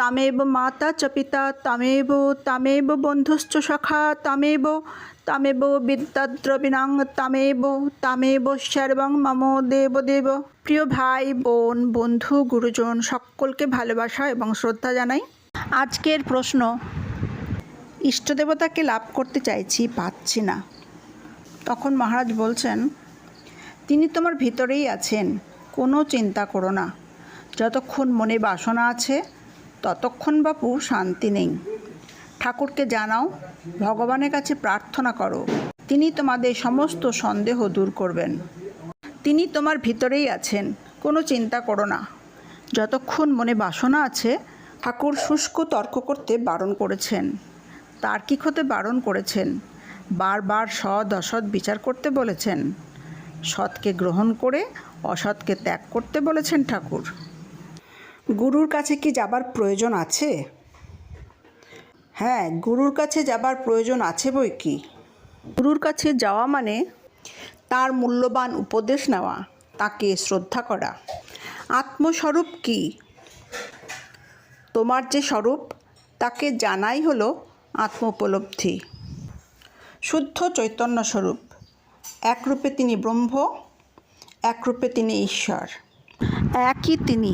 তামেব মাতা চ পিতা, তামেব তামেব বন্ধুশ্চ সখা, তামেব তামেব বিদ্যাদ্রবিণাং তামেব তামেব সর্বং মম দেবদেব প্রিয় ভাই, বোন, বন্ধু, গুরুজন, সকলকে ভালোবাসা এবং শ্রদ্ধা জানাই। আজকের প্রশ্ন, ইষ্টদেবতাকে লাভ করতে চাইছি, পাচ্ছি না। তখন মহারাজ বলছেন, তিনি তোমার ভিতরেই আছেন, কোনো চিন্তা করো না। যতক্ষণ মনে বাসনা আছে ততক্ষণ বাপু শান্তি নেই। ঠাকুরকে জানাও, ভগবানের কাছে প্রার্থনা করো। তিনি তোমাদের সমস্ত সন্দেহ দূর করবেন। তিনি তোমার ভিতরেই আছেন, কোনো চিন্তা করো না। যতক্ষণ মনে বাসনা আছে, ঠাকুর শুষ্ক তর্ক করতে বারণ করেছেন। তার্কিক হতে বারণ করেছেন। বারবার সৎ অসৎ বিচার করতে বলেছেন। সৎকে গ্রহণ করে, অসৎকে ত্যাগ করতে বলেছেন ঠাকুর। গুরুর কাছে কি যাবার প্রয়োজন আছে? হ্যাঁ গুরুর কাছে যাবার প্রয়োজন আছে বই কি? গুরুর কাছে যাওয়া মানে তার মূল্যবান উপদেশ নেওয়া, তাকে শ্রদ্ধা করা। আত্মস্বরূপ কি? তোমার যে স্বরূপ, তাকে জানাই হলো আত্ম উপলব্ধি শুদ্ধ চৈতন্য স্বরূপ। একরূপে তিনি ব্রহ্ম, একরূপে তিনি ঈশ্বর। একই তিনি।